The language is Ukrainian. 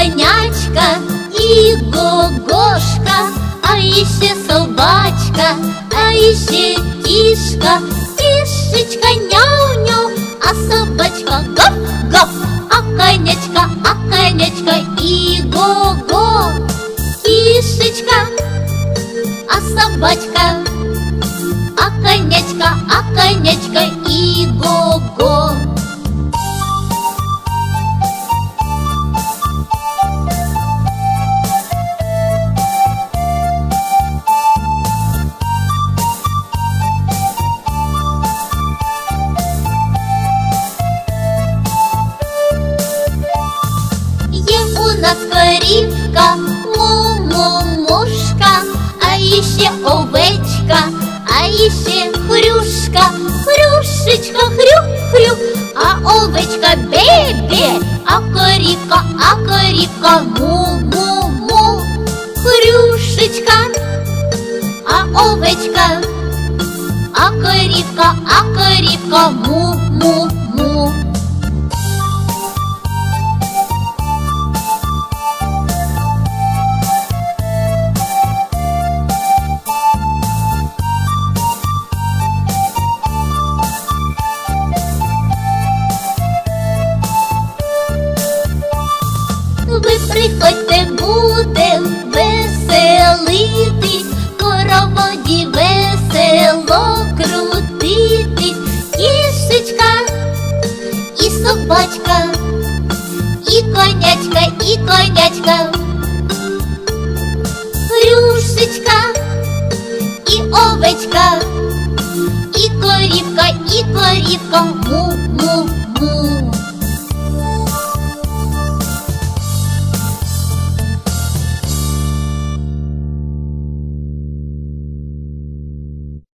конячка и гогошка, а еще собачка, а еще кишка, кишечка няу-няу, а собачка гав-гав, а конячка, а конячка и го-го, кишечка, а собачка, у нас корівка, му-му-мушка, а іще овечка, а іще хрюшка, хрюшечка, хрю-хрю, а овечка бе-бе, а корівка, а корівка му-му-му, хрюшечка, а овечка, а корівка, а корівка му-му-му. Ви приходьте, будем веселитись, хороводі весело крутитись, кішечка і собачка, і конячка, і конячка, Хрюшечка і овечка, і корівка, і корівка, му-му.